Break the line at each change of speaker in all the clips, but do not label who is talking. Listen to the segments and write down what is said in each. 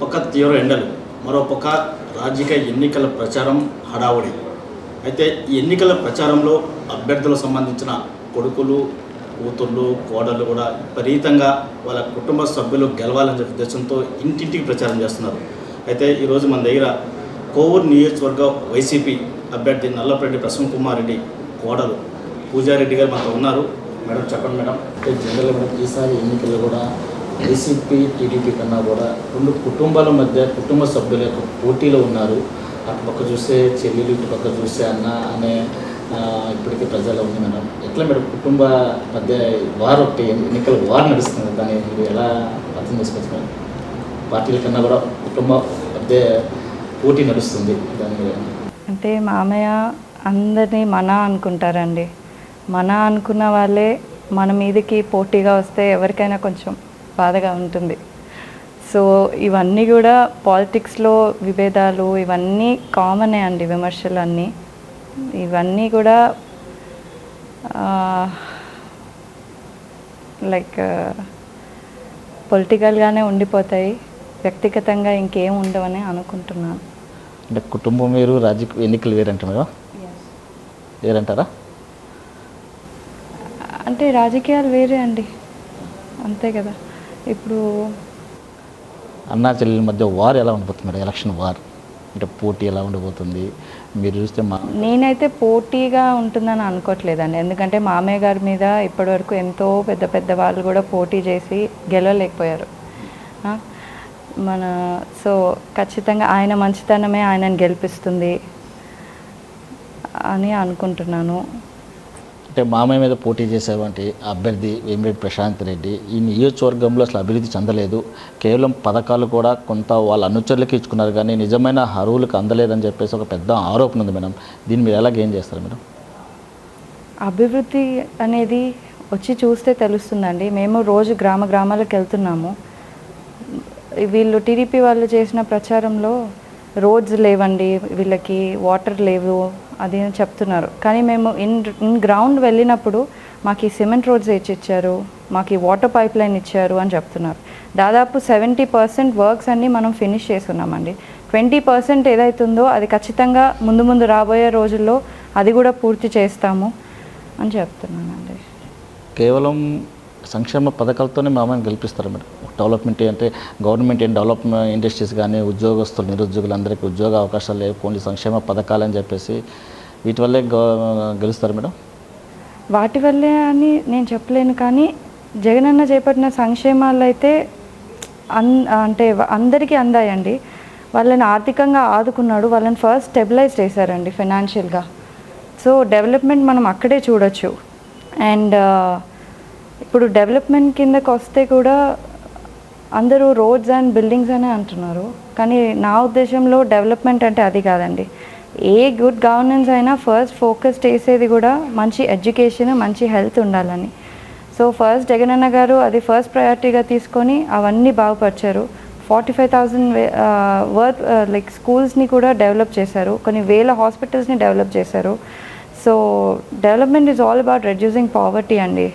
పక్క తీవ్ర ఎండలు మరోపక్క రాజకీయ ఎన్నికల ప్రచారం హడావుడి. అయితే ఈ ఎన్నికల ప్రచారంలో అభ్యర్థులకు సంబంధించిన కొడుకులు కూతుళ్ళు కోడళ్ళు కూడా విపరీతంగా వాళ్ళ కుటుంబ సభ్యులు గెలవాలనే ఉద్దేశంతో ఇంటింటికి ప్రచారం చేస్తున్నారు. అయితే ఈరోజు మన దగ్గర కోవూరు నియోజకవర్గ వైసీపీ అభ్యర్థి నల్లపరెడ్డి ప్రసన్న కుమార్ రెడ్డి కోడలు పూజారెడ్డి గారు మనతో ఉన్నారు. మేడం చెప్పండి మేడం. అంటే జనరల్ మేడం ఈసారి ఎన్నికల్లో కూడా వైసీపీ టీడీపీ కన్నా కూడా రెండు కుటుంబాల మధ్య కుటుంబ సభ్యుల యొక్క పోటీలో ఉన్నారు. అటు పక్క చూస్తే చెల్లెలు ఇటు పక్క చూస్తే అన్న అనే ఇప్పటికీ ప్రజల్లో ఉంది మేడం. ఎట్లా మేడం కుటుంబ మధ్య వారు ఒకటి ఎన్నికల వారు నడుస్తుంది దాన్ని మీరు ఎలా అర్థం చేసుకోవచ్చు మేడం? పార్టీల కన్నా కూడా కుటుంబ మధ్య పోటీ నడుస్తుంది దాని
అంటే మామయ్య అందరినీ మన అనుకుంటారండి. మన అనుకున్న వాళ్ళే మన మీదకి పోటీగా వస్తే ఎవరికైనా కొంచెం బాధగా ఉంటుంది. సో ఇవన్నీ కూడా పాలిటిక్స్లో విభేదాలు ఇవన్నీ కామనే అండి విమర్శలు అన్నీ ఇవన్నీ కూడా లైక్ పొలిటికల్గానే ఉండిపోతాయి. వ్యక్తిగతంగా ఇంకేం ఉండవని అనుకుంటున్నాను.
అంటే కుటుంబం వేరు రాజకీయ ఎన్నికలు వేరంటున్నారా వేరంటారా?
అంటే రాజకీయాలు వేరే అండి. అంతే కదా. ఇప్పుడు
అన్నా చెల్లెల మధ్య వార్ ఎలా ఉండబోతుంది మేడం? Election war. అంటే పోటీ ఎలా ఉండబోతుంది మీరు చూస్తే మా
నేనైతే పోటీగా ఉంటుందని అనుకోవట్లేదండి. ఎందుకంటే మామయ్య గారి మీద ఇప్పటివరకు ఎంతో పెద్ద పెద్ద వాళ్ళు కూడా పోటీ చేసి గెలవలేకపోయారు? మన సో ఖచ్చితంగా ఆయన మంచితనమే ఆయనను గెలిపిస్తుంది అని అనుకుంటున్నాను.
అంటే మామయ్య మీద పోటీ చేసేటువంటి అభ్యర్థి వేమిరెడ్డి ప్రశాంత్ రెడ్డి. ఈ నియోజకవర్గంలో అసలు అభివృద్ధి చెందలేదు. కేవలం పథకాలు కూడా కొంత వాళ్ళ అనుచరులకి ఇచ్చుకున్నారు కానీ నిజమైన అరువులకు అందలేదని చెప్పేసి ఒక పెద్ద ఆరోపణ ఉంది మేడం. దీన్ని మీరు ఎలా గేమ్ చేస్తారు మేడం?
అభివృద్ధి అనేది వచ్చి చూస్తే తెలుస్తుందండి. మేము రోజు గ్రామ గ్రామాలకు వెళ్తున్నాము. వీళ్ళు టీడీపీ వాళ్ళు చేసిన ప్రచారంలో రోడ్స్ లేవండి. వీళ్ళకి వాటర్ లేవు. అది చెప్తున్నారు. కానీ మేము ఇన్ ఇన్ గ్రౌండ్ వెళ్ళినప్పుడు మాకు ఈ సిమెంట్ రోడ్స్ ఇచ్చి ఇచ్చారు మాకు ఈ వాటర్ పైప్ లైన్ ఇచ్చారు అని చెప్తున్నారు. దాదాపు సెవెంటీ పర్సెంట్ వర్క్స్ అన్నీ మనం ఫినిష్ చేస్తున్నామండి. ట్వంటీ పర్సెంట్ ఏదైతుందో అది ఖచ్చితంగా ముందు ముందు రాబోయే రోజుల్లో అది కూడా పూర్తి చేస్తాము అని చెప్తున్నానండి.
కేవలం సంక్షేమ పథకాలతోనే మామయ్యని గెలిపిస్తారు మేడం. డెవలప్మెంట్ అంటే గవర్నమెంట్ ఏం డెవలప్మెంట్ ఇండస్ట్రీస్ కానీ ఉద్యోగస్తులు నిరుద్యోగులందరికీ ఉద్యోగ అవకాశాలు లేవు. ఓన్లీ సంక్షేమ పథకాలు అని చెప్పేసి వీటి వల్లే గెలుస్తారు మేడం.
వాటి వల్లే అని నేను చెప్పలేను కానీ జగనన్న చేపట్టిన సంక్షేమాలు అయితే అన్ అంటే అందరికీ అందాయండి. వాళ్ళని ఆర్థికంగా ఆదుకున్నాడు. వాళ్ళని ఫస్ట్ స్టెబిలైజ్ చేశారండి ఫైనాన్షియల్గా. సో డెవలప్మెంట్ మనం అక్కడే చూడొచ్చు. అండ్ ఇప్పుడు డెవలప్మెంట్ కిందకు వస్తే కూడా అందరూ రోడ్స్ అండ్ బిల్డింగ్స్ అనే అంటున్నారు. కానీ నా ఉద్దేశంలో డెవలప్మెంట్ అంటే అది కాదండి. ఏ గుడ్ గవర్నెన్స్ అయినా ఫస్ట్ ఫోకస్ చేసేది కూడా మంచి ఎడ్యుకేషన్ మంచి హెల్త్ ఉండాలని. సో ఫస్ట్ జగనన్న గారు అది ఫస్ట్ ప్రయారిటీగా తీసుకొని అవన్నీ బాగుపరిచారు. Forty five thousand worth like స్కూల్స్ని కూడా డెవలప్ చేశారు. కొన్ని వేల హాస్పిటల్స్ని డెవలప్ చేశారు. So development is all about reducing poverty అండి.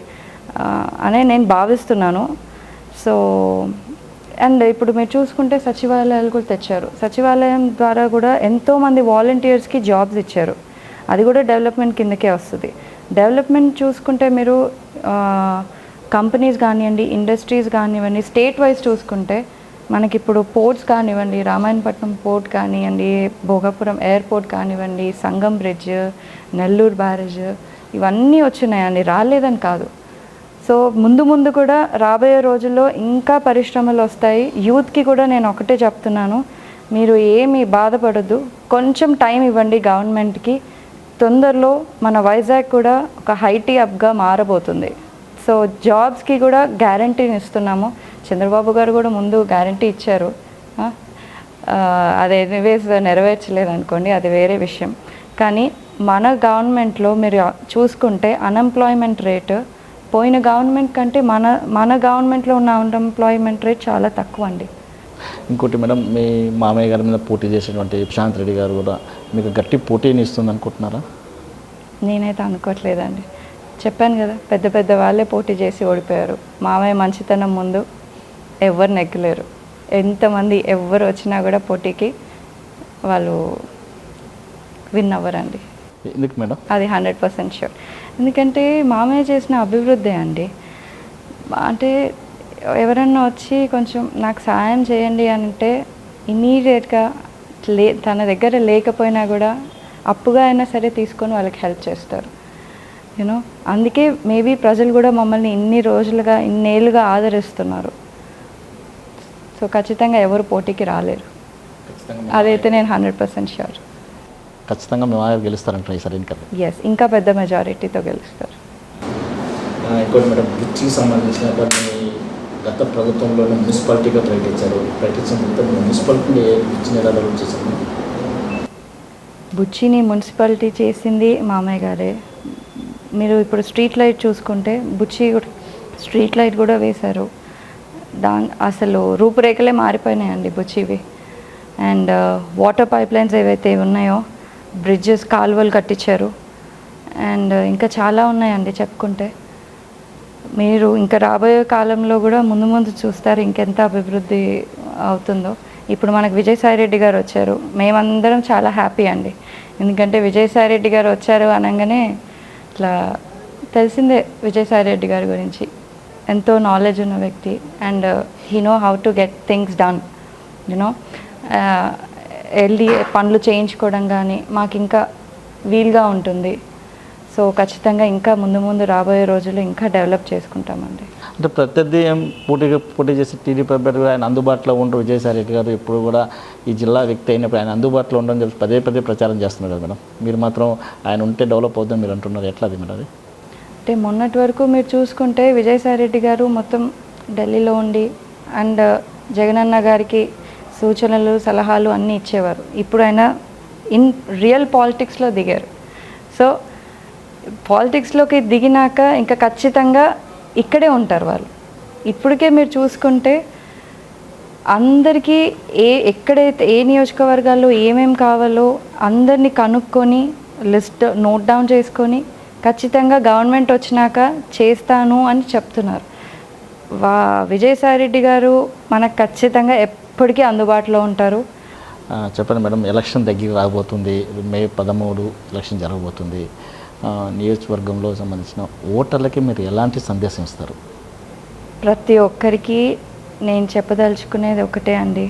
అనే నేను భావిస్తున్నాను. సో అండ్ ఇప్పుడు మీరు చూసుకుంటే సచివాలయాలు కూడా తెచ్చారు. సచివాలయం ద్వారా కూడా ఎంతోమంది వాలంటీర్స్కి జాబ్స్ ఇచ్చారు. అది కూడా డెవలప్మెంట్ కిందకే వస్తుంది. డెవలప్మెంట్ చూసుకుంటే మీరు కంపెనీస్ కానివ్వండి ఇండస్ట్రీస్ కానివ్వండి స్టేట్ వైజ్ చూసుకుంటే మనకి ఇప్పుడు పోర్ట్స్ కానివ్వండి రామాయణపట్నం పోర్ట్ కానివ్వండి భోగాపురం ఎయిర్పోర్ట్ కానివ్వండి సంగం బ్రిడ్జ్ నెల్లూరు బ్యారేజ్ ఇవన్నీ వచ్చినాయండి. రాలేదని కాదు. సో ముందు ముందు కూడా రాబోయే రోజుల్లో ఇంకా పరిశ్రమలు వస్తాయి. యూత్కి కూడా నేను ఒకటే చెప్తున్నాను. మీరు ఏమి బాధపడద్దు. కొంచెం టైం ఇవ్వండి గవర్నమెంట్కి. తొందరలో మన వైజాగ్ కూడా ఒక హైటీ అప్గా మారబోతుంది. సో జాబ్స్కి కూడా గ్యారంటీని ఇస్తున్నాము. చంద్రబాబు గారు కూడా ముందు గ్యారంటీ ఇచ్చారు. అది ఎనీవేస్ నెరవేర్చలేదు అనుకోండి అది వేరే విషయం. కానీ మన గవర్నమెంట్లో మీరు చూసుకుంటే అన్ఎంప్లాయ్మెంట్ రేటు పోయిన గవర్నమెంట్ కంటే మన మన గవర్నమెంట్లో ఉన్న అన్ఎంప్లాయ్మెంట్ రేట్ చాలా తక్కువ అండి
ఇంకోటి మేడం మీ మామయ్య గారి మీద పోటీ చేసినటువంటి ప్రశాంత్ రెడ్డి గారు కూడా మీకు గట్టి పోటీని ఇస్తుంది అనుకుంటున్నారా?
నేనైతే అనుకోవట్లేదండి. చెప్పాను కదా పెద్ద పెద్ద వాళ్ళే పోటీ చేసి ఓడిపోయారు. మామయ్య మంచితనం ముందు ఎవరు నెగ్గలేరు. ఎంతమంది ఎవరు వచ్చినా కూడా పోటీకి వాళ్ళు విన్ అవ్వరండి.
ఎందుకు మేడం?
అది హండ్రెడ్ పర్సెంట్ షూర్ ఎందుకంటే మామయ్య చేసిన అభివృద్ధి అండి. అంటే ఎవరన్నా వచ్చి కొంచెం నాకు సాయం చేయండి అంటే ఇమీడియట్గా లే తన దగ్గర లేకపోయినా కూడా అప్పుగా అయినా సరే తీసుకొని వాళ్ళకి హెల్ప్ చేస్తారు. యూనో అందుకే మేబీ ప్రజలు కూడా మమ్మల్ని ఇన్ని రోజులుగా ఇన్నేళ్ళుగా ఆదరిస్తున్నారు. సో ఖచ్చితంగా ఎవరు పోటీకి రాలేరు. అదైతే నేను హండ్రెడ్ పర్సెంట్ షూర్
ఖచ్చితంగా మేము ఆయన గెలుస్తారంటారు ఈసారి ఎన్నికలు
ఎస్ ఇంకా పెద్ద మెజారిటీతో గెలుస్తారు.
ఇంకోటి మేడం బుచ్చికి సంబంధించినటువంటి గత ప్రభుత్వంలోనే మున్సిపాలిటీగా ప్రకటించారు. ప్రకటించిన తర్వాత మున్సిపాలిటీని ఇచ్చిన ఎలా డెవలప్ చేశారు?
బుచ్చిని మున్సిపాలిటీ చేసింది మామయ్య గారే. మీరు ఇప్పుడు స్ట్రీట్ లైట్ చూసుకుంటే బుచ్చి కూడా- స్ట్రీట్ లైట్ కూడా వేశారు. దాని అసలు రూపురేఖలే మారిపోయినాయండి బుచ్చివి. అండ్ వాటర్ పైప్ లైన్స్ ఏవైతే ఉన్నాయో బ్రిడ్జెస్ కాలువలు కట్టించారు. అండ్ ఇంకా చాలా ఉన్నాయండి చెప్పుకుంటే. మీరు ఇంకా రాబోయే కాలంలో కూడా ముందు ముందు చూస్తారు ఇంకెంత అభివృద్ధి అవుతుందో. ఇప్పుడు మనకు విజయసాయి రెడ్డి గారు వచ్చారు. మేమందరం చాలా హ్యాపీ అండి. ఎందుకంటే విజయసాయి రెడ్డి గారు వచ్చారు అనగానే ఇట్లా తెలిసిందే విజయసాయి రెడ్డి గారి గురించి. ఎంతో నాలెడ్జ్ ఉన్న వ్యక్తి. And he know how to get things done you know వెళ్ళి పనులు చేయించుకోవడం కానీ మాకు ఇంకా వీలుగా ఉంటుంది. సో ఖచ్చితంగా ఇంకా ముందు ముందు రాబోయే రోజుల్లో ఇంకా డెవలప్ చేసుకుంటామండి.
అంటే ప్రత్యర్థి ఏం పోటీగా పోటీ చేసి టీడీపీ అభ్యర్థి ఆయన అందుబాటులో ఉంటూ విజయసాయి రెడ్డి గారు ఎప్పుడు కూడా ఈ జిల్లా వ్యక్తి అయినప్పుడు ఆయన అందుబాటులో ఉండడం చెప్పి పదే పదే ప్రచారం చేస్తున్నారు కదా మేడం. మీరు మాత్రం ఆయన ఉంటే డెవలప్ అవుతుందని మీరు అంటున్నారు. ఎట్లా అది మేడం అది?
అంటే మొన్నటి వరకు మీరు చూసుకుంటే విజయసాయి రెడ్డి గారు మొత్తం ఢిల్లీలో ఉండి అండ్ జగనన్న గారికి సూచనలు సలహాలు అన్నీ ఇచ్చేవారు. ఇప్పుడు ఆయన ఇన్ రియల్ పాలిటిక్స్లో దిగారు. సో పాలిటిక్స్లోకి దిగినాక ఇంకా ఖచ్చితంగా ఇక్కడే ఉంటారు వాళ్ళు. ఇప్పటికే మీరు చూసుకుంటే అందరికీ ఏ ఎక్కడైతే ఏ నియోజకవర్గాల్లో ఏమేం కావాలో అందరినీ కనుక్కొని లిస్ట్ నోట్ డౌన్ చేసుకొని ఖచ్చితంగా గవర్నమెంట్ వచ్చినాక చేస్తాను అని చెప్తున్నారు. వా విజయసాయి రెడ్డి గారు మనకు ఖచ్చితంగా ఎప్పటికీ అందుబాటులో ఉంటారు.
చెప్పండి మేడం ఎలక్షన్ దగ్గర రాబోతుంది. మే పదమూడు ఎలక్షన్ జరగబోతుంది. నియోజకవర్గంలో సంబంధించిన ఓటర్లకి మీరు ఎలాంటి సందేశం ఇస్తారు?
ప్రతి ఒక్కరికి నేను చెప్పదలుచుకునేది ఒకటే అండి.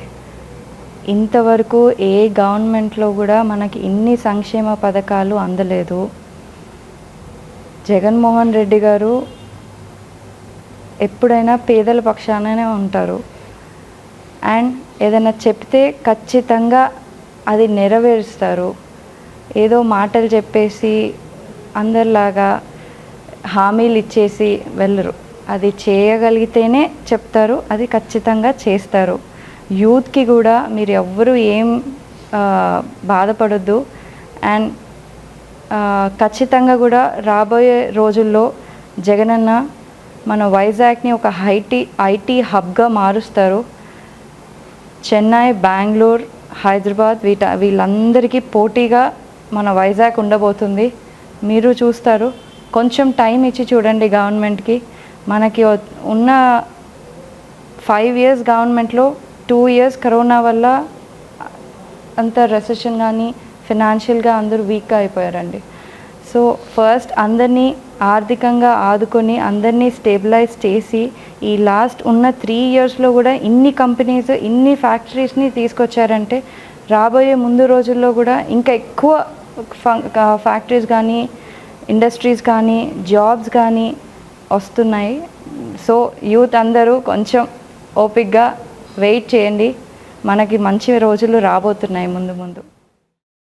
ఇంతవరకు ఏ గవర్నమెంట్లో కూడా మనకి ఇన్ని సంక్షేమ పథకాలు అందలేదు. జగన్మోహన్ రెడ్డి గారు ఎప్పుడైనా పేదల పక్షాననే ఉంటారు. అండ్ ఏదైనా చెప్తే ఖచ్చితంగా అది నెరవేరుస్తారు. ఏదో మాటలు చెప్పేసి అందరిలాగా హామీలు ఇచ్చేసి వెళ్ళరు. అది చేయగలిగితేనే చెప్తారు అది ఖచ్చితంగా చేస్తారు. యూత్కి కూడా మీరు ఎవ్వరూ ఏం బాధపడద్దు బాధపడొద్దు. అండ్ ఖచ్చితంగా కూడా రాబోయే రోజుల్లో జగనన్న మన వైజాగ్ని ఒక హైటీ ఐటీ హబ్గా మారుస్తారు. చెన్నై బెంగళూరు హైదరాబాద్ వీట వీళ్ళందరికీ పోటీగా మన వైజాగ్ ఉండబోతుంది. మీరు చూస్తారు. కొంచెం టైం ఇచ్చి చూడండి గవర్నమెంట్కి. మనకి ఉన్న ఫైవ్ ఇయర్స్ గవర్నమెంట్లో టూ ఇయర్స్ కరోనా వల్ల అంత రెసెషన్ కానీ ఫినాన్షియల్గా అందరూ వీక్గా అయిపోయారండి. సో ఫస్ట్ అందరినీ ఆర్థికంగా ఆదుకొని అందరినీ స్టేబిలైజ్ చేసి ఈ లాస్ట్ ఉన్న త్రీ ఇయర్స్లో కూడా ఇన్ని కంపెనీస్ ఇన్ని ఫ్యాక్టరీస్ని తీసుకొచ్చారంటే రాబోయే ముందు రోజుల్లో కూడా ఇంకా ఎక్కువ ఫ్యాక్టరీస్ కానీ ఇండస్ట్రీస్ కానీ జాబ్స్ కానీ వస్తున్నాయి. సో యూత్ అందరూ కొంచెం ఓపిక్గా వెయిట్ చేయండి. మనకి మంచి రోజులు రాబోతున్నాయి ముందు ముందు.